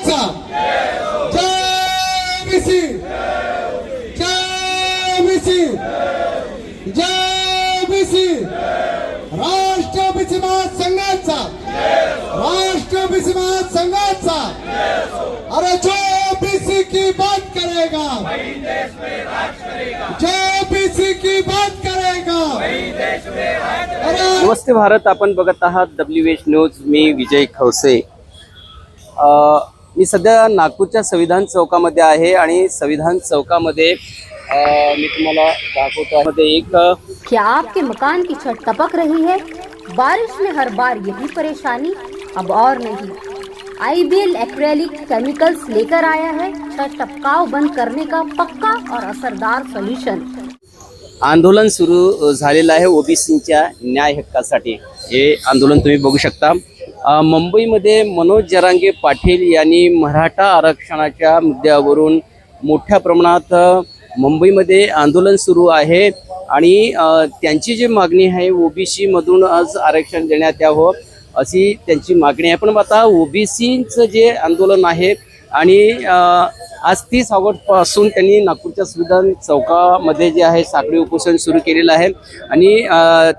संघाचा जय बीसी जय बीसी जय बीसी राष्ट्र बीसी महासंघाचा राष्ट्र बीसी महासंघाचा अरे जो ओबीसी की बात करेगा जो ओबीसी की बात करेगा अरे नमस्ते भारत आपण बघत आहात डब्ल्यू एच न्यूज मी विजय खवसे. मी सध्या नागपूरच्या संविधान चौकामध्ये आहे आणि संविधान चौकामध्ये मी तुम्हाला दाखवतो मध्ये एक क्या आपके मकान की छत टपक रही है। बारिश में हर बार यही परेशानी अब और नहीं। आईबीएल एक्रेलिक केमिकल्स लेकर आया है। छत टपकाव बंद करने का पक्का और असरदार सोल्यूशन। आंदोलन सुरू झालेलं आहे ओबीसीच्या न्याय हक्कासाठी. हे आंदोलन तुम्ही बघू शकता. मुंबईमध्ये मनोज जरांगे पाटील यांनी मराठा आरक्षणाच्या मुद्द्यावरून मोठ्या प्रमाणात मुंबईमध्ये आंदोलन सुरू आहे आणि त्यांची जी मागणी आहे ओबीसी मधून आज आरक्षण देण्यात यावं अशी त्यांची मागणी आहे. पण आता ओबीसीचं जे आंदोलन आहे आणि आज तीस ऑगस्टपासून त्यांनी नागपूरच्या संविधान चौकामध्ये जे आहे साखळी उपोषण सुरू केलेलं आहे. आणि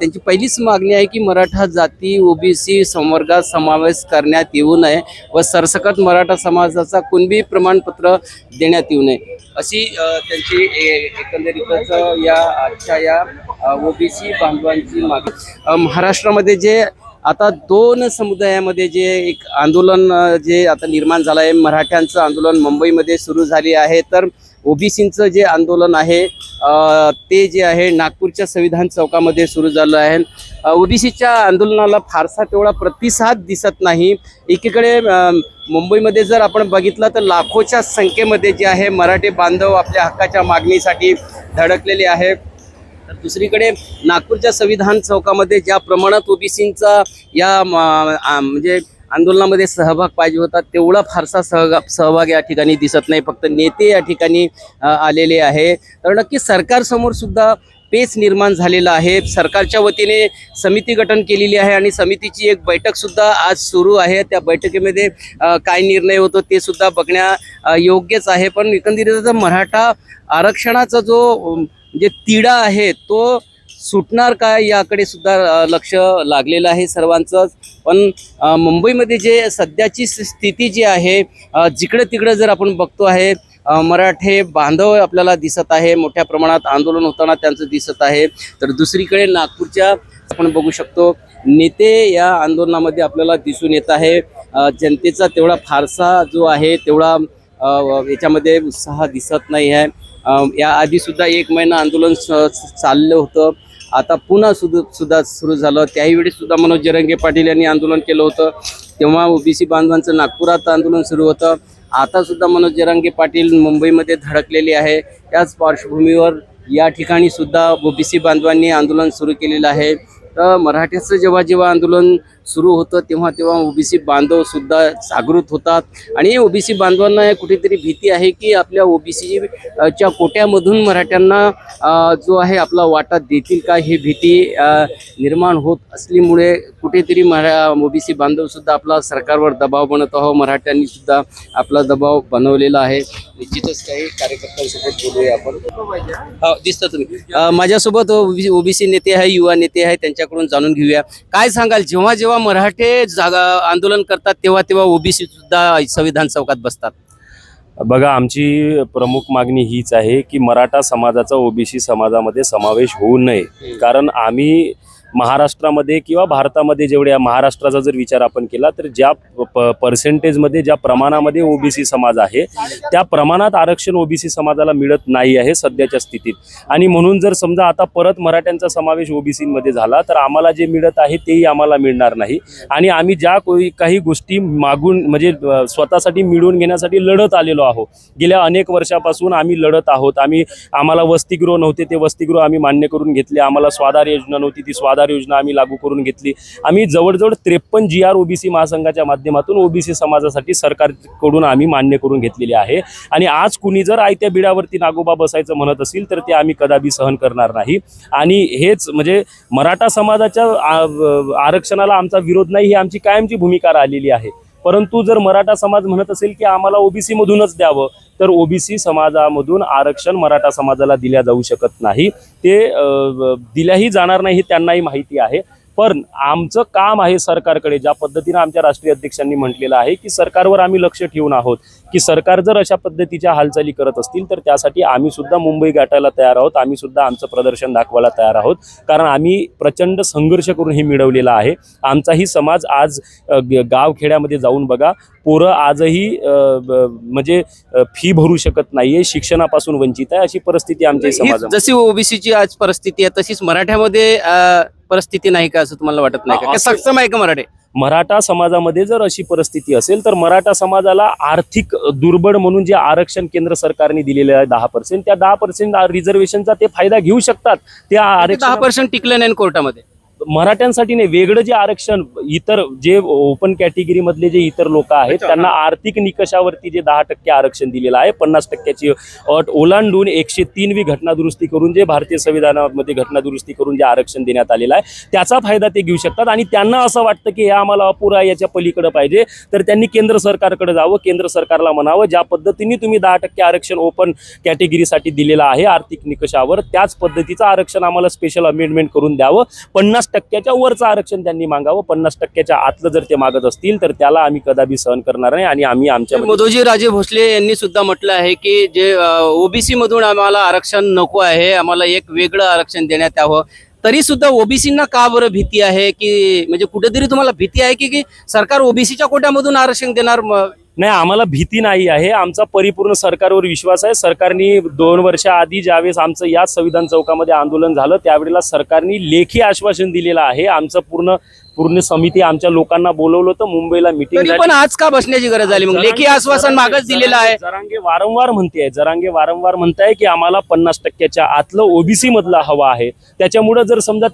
त्यांची पहिलीच मागणी आहे की मराठा जाती ओबीसी संवर्गात समावेश करण्यात येऊ नये व सरसकट मराठा समाजाचा कुणबी प्रमाणपत्र देण्यात येऊ नये. अशी त्यांची ए- एकंदरीतच या आजच्या या ओबीसी बांधवांची मागणी. महाराष्ट्रामध्ये जे आता दोन समुदायामध्ये जे एक आंदोलन जे आता निर्माण झालं आहे मराठ्यांचं आंदोलन मुंबईमध्ये सुरू झाले आहे तर ओबीसींचं जे आंदोलन आहे ते जे आहे नागपूरच्या संविधान चौकामध्ये सुरू झालं आहे. ओबीसीच्या आंदोलनाला फारसा तेवढा प्रतिसाद दिसत नाही. एकीकडे मुंबईमध्ये जर आपण बघितलं तर लाखोच्या संख्येमध्ये जे आहे मराठी बांधव आपल्या हक्काच्या मागणीसाठी धडकलेले आहे तर दुसरीकडे नागपूरच्या संविधान चौकामध्ये ज्या प्रमाणात ओबीसींचा या म्हणजे आंदोलनामध्ये सहभाग पाहिजे होता तेवढा फारसा सहगा सहभाग या ठिकाणी दिसत नाही. फक्त नेते या ठिकाणी आलेले आहे. तर नक्की सरकारसमोर सुद्धा पेच निर्माण झालेला आहे. सरकारच्या वतीने समिती गठन केलेली आहे आणि समितीची एक बैठकसुद्धा आज सुरू आहे. त्या बैठकीमध्ये काय निर्णय होतो ते सुद्धा बघण्या योग्यच आहे. पण एकंदरीत मराठा आरक्षणाचा जो जे तिढा आहे तो सुटणार काय याकडे सुद्धा लक्ष लागलेलं आहे सर्वांचंच. पण मुंबईमध्ये जे सध्याची स्थिती जी आहे जिकडं तिकडं जर आपण बघतो आहे मराठे बांधव आपल्याला दिसत आहे मोठ्या प्रमाणात आंदोलन होताना त्यांचं दिसत आहे. तर दुसरीकडे नागपूरच्या आपण बघू शकतो नेते या आंदोलनामध्ये आपल्याला दिसून येत आहे. जनतेचा तेवढा फारसा जो आहे तेवढा याच्यामध्ये उत्साह दिसत नाही आहे. याआधी सुद्धा एक महिना आंदोलन स- चाललं होतं. आता पुन्हा सुद्धा सुद्धा सुरू झालं. त्याही वेळीसुद्धा मनोज जरंगे पाटील यांनी आंदोलन केलं होतं. तेव्हा ओबीसी बांधवांचं नागपुरात आंदोलन सुरू होतं. आता सुद्धा मनोज जरांगे पाटील मुंबईमध्ये धडकलेले आहे. त्याच पार्श्वभूमीवर या ठिकाणी सुद्धा ओबीसी बांधवांनी आंदोलन सुरू केलेलं आहे. तर मराठ्याचं जेव्हा जेव्हा आंदोलन सुरू होतं तेव्हा तेव्हा ओबीसी बांधव सुद्धा जागृत होतात. आणि ओबीसी बांधवांना कुठेतरी भीती आहे की आपल्या ओबीसी च्या कोट्यामधून मराठ्यांना जो आहे आपला वाटा देतील का ही भीती निर्माण होत असल्यामुळे कुठेतरी मरा ओबीसी बांधव सुद्धा आपला सरकारवर दबाव बनत आहो मराठ्यांनी सुद्धा आपला दबाव बनवलेला आहे. निश्चितच काही कार्यकर्त्यांसोबत बोलूया आपण. हो, दिसतं तुम्ही. माझ्यासोबत ओबीसी नेते आहे युवा नेते आहे त्यांच्याकडून जाणून घेऊया. काय सांगाल? जेव्हा जेव्हा मराठे जागा आंदोलन करतात तेव्हा तेव्हा ओबीसी सुद्धा संविधान चौकात बसतात. बघा आमची प्रमुख मागणी हीच आहे की मराठा समाजाचा ओबीसी समाजामध्ये समावेश होऊ नये. कारण आम्ही महाराष्ट्रामध्ये किंवा भारतामध्ये जेवढ्या महाराष्ट्राचा जर विचार आपण केला तर ज्या प पर्सेंटेजमध्ये ज्या प्रमाणामध्ये ओबीसी समाज आहे त्या प्रमाणात आरक्षण ओबीसी समाजाला मिळत नाही आहे सध्याच्या स्थितीत. आणि म्हणून जर समजा आता परत मराठ्यांचा समावेश ओबीसीमध्ये झाला तर आम्हाला जे मिळत आहे तेही आम्हाला मिळणार नाही. आणि आम्ही ज्या कोई काही गोष्टी मागून म्हणजे स्वतःसाठी मिळवून घेण्यासाठी लढत आलेलो आहोत. गेल्या अनेक वर्षापासून आम्ही लढत आहोत. आम्ही आम्हाला वसतिगृह नव्हते ते वसतिगृह आम्ही मान्य करून घेतले. आम्हाला स्वाधार योजना नव्हती ती स्वाधार योजना आम्ही लागू करून घेतली. आम्ही जवळजवळ त्रेपन्न जी आर ओबीसी महासंघाच्या माध्यमातून ओबीसी समाजासाठी सरकारकडून आम्ही मान्य करून घेतलेली आहे. आणि आज कुणी जर आयत्या बिडावरती नागोबा बसायचं म्हणत असेल तर ते आम्ही कदापि सहन करणार नाही. आणि हेच म्हणजे मराठा समाजाच्या आरक्षणाला आमचा विरोध नाही ही आमची कायमची भूमिका राहिलेली आहे. परंतु जर मराठा समाज म्हणत असेल की आम्हाला ओबीसी मधूनच द्यावं तर ओबीसी समाजामधून आरक्षण मराठा समाजाला दिल्या जाऊ शकत नाही. ते दिल्याही जाणार नाही हे त्यांनाही माहिती आहे. पण आमचं काम आहे सरकारकडे ज्या पद्धतीनं आमच्या राष्ट्रीय अध्यक्षांनी म्हटलेलं आहे की सरकारवर आम्ही लक्ष ठेवून आहोत. की सरकार जर अशा पद्धतीच्या हालचाली करत असतील तर त्यासाठी आम्ही सुद्धा मुंबई गाठायला तयार आहोत. आम्ही सुद्धा आमचं प्रदर्शन दाखवायला तयार आहोत. कारण आम्ही प्रचंड संघर्ष करून हे मिळवलेलं आहे. आमचाही समाज आज गावखेड्यामध्ये जाऊन बघा पोरं आजही म्हणजे फी भरू शकत नाहीये शिक्षणापासून वंचित आहे अशी परिस्थिती आमच्या समाजामध्ये. जशी ओबीसीची आज परिस्थिती आहे तशीच मराठ्यामध्ये परिस्थिती नाही का असं तुम्हाला वाटत नाही का? सक्षम आहे का मराठे? मराठा समाजामध्ये जर अशी परिस्थिती असेल तर मराठा समाजाला आर्थिक दुर्बळ म्हणून जे आरक्षण केंद्र सरकारने दिलेलं आहे दहा पर्सेंट त्या दहा पर्सेंट रिझर्वेशनचा ते फायदा घेऊ शकतात. त्या दहा आरक्षण पर्सेंट टिकले नाही कोर्टामध्ये? मराठ्यांसाठी नाही वेगळं जे आरक्षण इतर जे ओपन कॅटेगरी मधले जे इतर लोक आहेत त्यांना आर्थिक निकषावरती जे दहा टक्के आरक्षण दिलेलं आहे पन्नास टक्क्याची अट ओलांडून एकशे तीनवी घटना दुरुस्ती करून जे भारतीय संविधानामध्ये घटना दुरुस्ती करून जे आरक्षण देण्यात आलेलं आहे त्याचा फायदा ते घेऊ शकतात. आणि त्यांना असं वाटतं की हे आम्हाला अपुरा याच्या पलीकडे पाहिजे. तर त्यांनी केंद्र सरकारकडे जावं केंद्र सरकारला म्हणावं ज्या पद्धतीने तुम्ही दहा टक्के आरक्षण ओपन कॅटेगरीसाठी दिलेलं आहे आर्थिक निकषावर त्याच पद्धतीचं आरक्षण आम्हाला स्पेशल अमेंडमेंट करून द्यावं. पन्नास टक्क्याच्या वरचं आरक्षण त्यांनी मागावं. पन्नास टक्क्याच्या आतलं जर ते मागत असतील तर त्याला आम्ही कदापि सहन करणार नाही आणि आम्ही आमच्या मोदोजी राजे भोसले यांनी सुद्धा म्हटलं आहे की जे ओबीसी मधून आम्हाला आरक्षण नको आहे आम्हाला एक वेगळं आरक्षण देण्यात यावं. तरी सुद्धा ओबीसींना का बरं भीती आहे की म्हणजे कुठेतरी तुम्हाला भीती आहे की की सरकार ओबीसीच्या कोट्यामधून आरक्षण देणार नाही आम्हाला भीती नाही आहे. आमचा परिपूर्ण सरकारवर विश्वास आहे. सरकारने दोन वर्षाआधी ज्यावेळेस आमचं याच संविधान चौकामध्ये आंदोलन झालं त्यावेळेला सरकारने लेखी आश्वासन दिलेलं आहे. आमचं पूर्ण पूर्ण समिती आमच्या लोकांना बोलवलं होतं मुंबईला मिटिंग पण आज का बसण्याची गरज झाली मग लेखी आश्वासन मागच दिलेलं आहे. जरांगे वारंवार म्हणते जरांगे वारंवार म्हणताय की आम्हाला पन्नास टक्क्याच्या आतलं ओबीसी मधला हवा आहे. त्याच्यामुळे जर समजा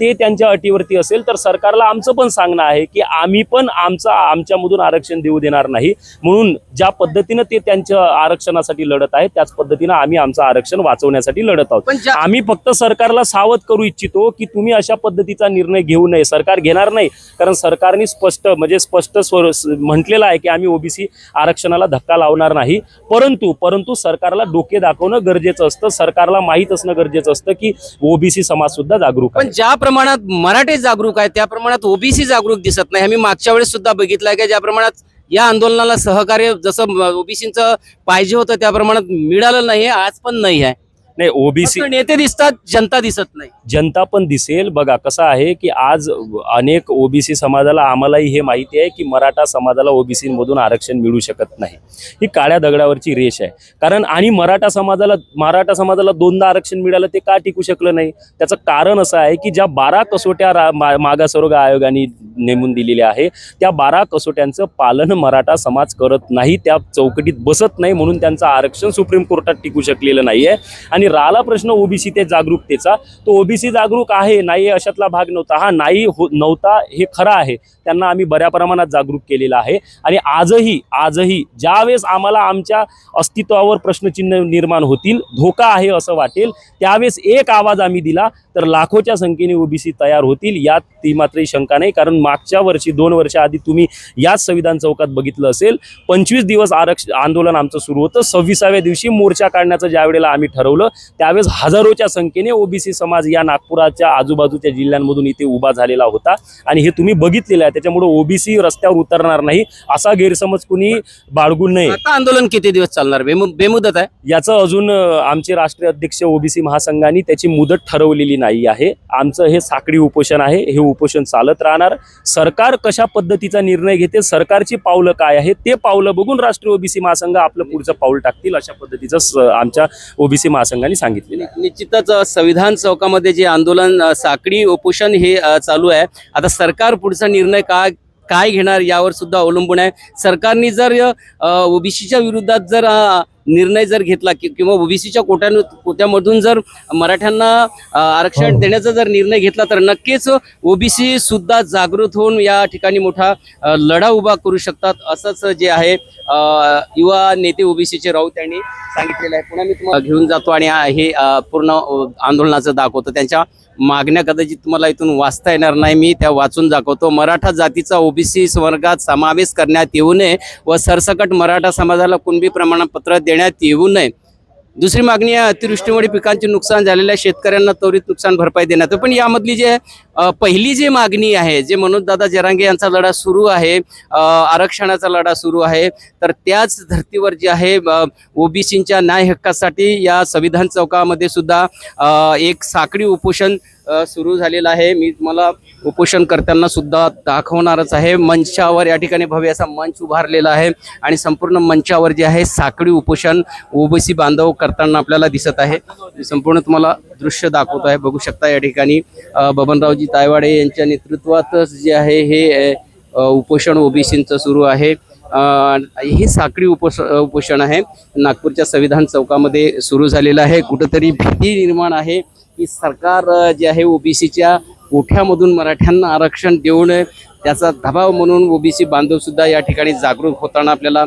ते त्यांच्या अटीवरती असेल तर सरकारला आमचं पण सांगणं आहे की आम्ही पण आमचं आमच्यामधून आरक्षण देऊ देणार नाही. म्हणून ज्या पद्धतीनं ते त्यांच्या आरक्षणासाठी लढत आहेत त्याच पद्धतीनं आम्ही आमचं आरक्षण वाचवण्यासाठी लढत आहोत. आम्ही फक्त सरकारला सावध करू इच्छितो की तुम्ही अशा पद्धतीचा निर्णय घेऊ नये. सरकार घेणार नाही कारण सरकारने स्पष्ट म्हणजे स्पष्ट स्वर म्हटलेलं आहे की आम्ही ओबीसी आरक्षणाला धक्का लावणार नाही. परंतु परंतु सरकारला डोके दाखवणं गरजेचं असतं सरकारला माहीत असणं गरजेचं असतं की ओबीसी समाज सुद्धा जागरूक आहे. पण ज्या प्रमाणात मराठे जागरूक आहेत त्या प्रमाणात ओबीसी जागरूक दिसत नाही. आम्ही मागच्या वेळेस सुद्धा बघितलं आहे की ज्या प्रमाणात या आंदोलनाला सहकार्य जसं ओबीसीचं पाहिजे होतं त्या प्रमाणात मिळालं नाही आज पण नाही आहे. नाही ओबीसी नेते दिसतात जनता दिसत नाही. जनता पण दिसेल. बघा कसं आहे की आज अनेक ओबीसी समाजाला आम्हालाही हे माहिती आहे की मराठा समाजाला ओबीसी मधून आरक्षण मिळू शकत नाही. ही काळ्या दगडावरची रेष आहे. कारण आणि मराठा समाजाला मराठा समाजाला दोनदा आरक्षण मिळालं ते का टिकू शकलं नाही? त्याचं कारण असं आहे की ज्या बारा कसोट्या मागासवर्ग आयोगाने नेमून दिलेल्या आहे त्या बारा कसोट्यांचं पालन मराठा समाज करत नाही त्या चौकटीत बसत नाही म्हणून त्यांचं आरक्षण सुप्रीम कोर्टात टिकू शकलेलं नाही आहे आणि राहिला प्रश्न ओबीसी ते जागरूकतेचा. तो ओबीसी जागरूक आहे नाही अशातला भाग नव्हता. हा नाही हो नव्हता हे खरं आहे. त्यांना आम्ही बऱ्या प्रमाणात जागरूक केलेलं आहे. आणि आजही आजही ज्यावेळेस आम्हाला आमच्या अस्तित्वावर प्रश्नचिन्ह निर्माण होतील धोका आहे असं वाटेल त्यावेळेस एक आवाज आम्ही दिला तर लाखोच्या संख्येने ओबीसी तयार होतील यात ती मात्र शंका नाही कारण मागच्या वर्षी दोन वर्ष आधी तुम्ही याच संविधान चौकात बघितलं असेल पंचवीस दिवस आरक्ष आंदोलन आमचं सुरू होतं सव्वीसाव्या दिवशी मोर्चा काढण्याचं ज्या वेळेला आम्ही ठरवलं त्यावेळेस हजारोच्या संख्येने ओबीसी समाज या नागपुराच्या आजूबाजूच्या जिल्ह्यांमधून इथे उभा झालेला होता. आणि हे तुम्ही बघितलेलं आहे त्याच्यामुळे ओबीसी रस्त्यावर उतरणार नाही असा गैरसमज कुणी बाळगू नये. आता आंदोलन किती दिवस चालणार? बेमु- बेमुदत आहे? याचं अजून आमचे राष्ट्रीय अध्यक्ष ओबीसी महासंघाने त्याची मुदत ठरवलेली नाही. आहे. आमचं हे साखळी उपोषण आहे. हे उपोषण चालत राहणार. सरकार कशा पद्धतीचा निर्णय घेते सरकारची पावलं काय आहे ते पावलं बघून राष्ट्रीय ओबीसी महासंघ आपलं पुढचं पाऊल टाकतील अशा पद्धतीचं आमच्या ओबीसी महासंघाने सांगितलेलं निश्चितच संविधान चौकामध्ये जे आंदोलन साखळी उपोषण हे चालू आहे. आता सरकार पुढचा निर्णय काय काय घेणार यावर सुद्धा अवलंबून आहे. सरकारने जर ओबीसीच्या विरोधात जर निर्णय जर घेतला कि- किंवा ओबीसीच्या कोट्या कोट्यामधून जर मराठ्यांना आरक्षण देण्याचा जर निर्णय घेतला तर नक्कीच ओबीसी सुद्धा जागृत होऊन या ठिकाणी मोठा लढा उभा करू शकतात असंच जे आहे युवा नेते ओबीसीचे राऊत यांनी सांगितलेलं आहे. पुन्हा मी तुम्हाला घेऊन जातो आणि हे पूर्ण आंदोलनाचं दाखवतो. त्यांच्या मागण्या कदाचित तुम्हाला इथून वाचता येणार नाही. मी त्या वाचून दाखवतो. मराठा जातीचा ओबीसी वर्गात समावेश करण्यात येऊ नये व सरसकट मराठा समाजाला कुणबी प्रमाणपत्र देण्यात येऊ नये. दुसरी मागणी आहे अतिवृष्टीमुळे पिकांचे नुकसान झालेल्या शेतकऱ्यांना त्वरित नुकसान भरपाई देण्यात पण यामधली जे पहिली जी मागणी आहे जे मनोजदादा जरांगे यांचा लढा सुरू आहे आरक्षणाचा लढा सुरू आहे तर त्याच धर्तीवर जे आहे ओबीसींच्या न्याय हक्कासाठी या संविधान चौकामध्ये सुद्धा एक साखळी उपोषण सुरू झालेला आहे. मी तुम्हाला उपोषण करताना सुद्धा दाखवणारच आहे. मंचावर या ठिकाणी भव्य असा मंच उभारलेला आहे आणि संपूर्ण मंचावर जे आहे साखळी उपोषण ओबीसी बांधव करताना आपल्याला दिसत आहे. संपूर्ण तुम्हाला दृश्य दाखवत आहे. बघू शकता या ठिकाणी बबनरावजी तायवाडे यांच्या नेतृत्वातच जे आहे हे उपोषण ओबीसींचं सुरू आहे. हे साखळी उपोष उपोषण आहे. नागपूरच्या संविधान चौकामध्ये सुरू झालेलं आहे. कुठंतरी भीती निर्माण आहे. की सरकार जे आहे ओबीसीच्या कोठ्यामधून मराठ्यांना आरक्षण देऊ नये त्याचा दबाव म्हणून ओबीसी बांधव सुद्धा या ठिकाणी जागरूक होताना आपल्याला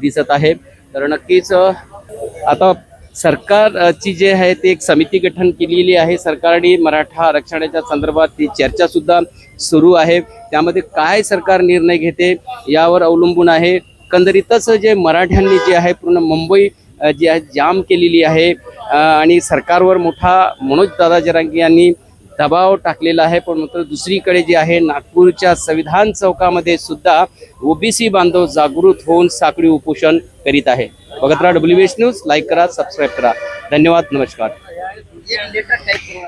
दिसत आहे. तर नक्कीच आता सरकारची जे आहे ते एक समिती गठन केलेली आहे. सरकारने मराठा आरक्षणाच्या संदर्भात ती चर्चासुद्धा सुरू आहे. त्यामध्ये काय सरकार निर्णय घेते यावर अवलंबून आहे. एकंदरीतच जे मराठ्यांनी जे आहे पूर्ण मुंबई जी आहे जाम केलेली आहे. आणि सरकारवर मोठा मनोज दादा जरांगे यांनी दबाव टाकलेला आहे. पण मात्र दुसरीकडे जे आहे नागपूरच्या संविधान चौकामध्ये सुद्धा ओबीसी बांधव जागृत होऊन साखळी उपोषण करीत आहे. बघत राहा डब्ल्यू एच न्यूज लाईक करा सबस्क्राईब करा. धन्यवाद नमस्कार.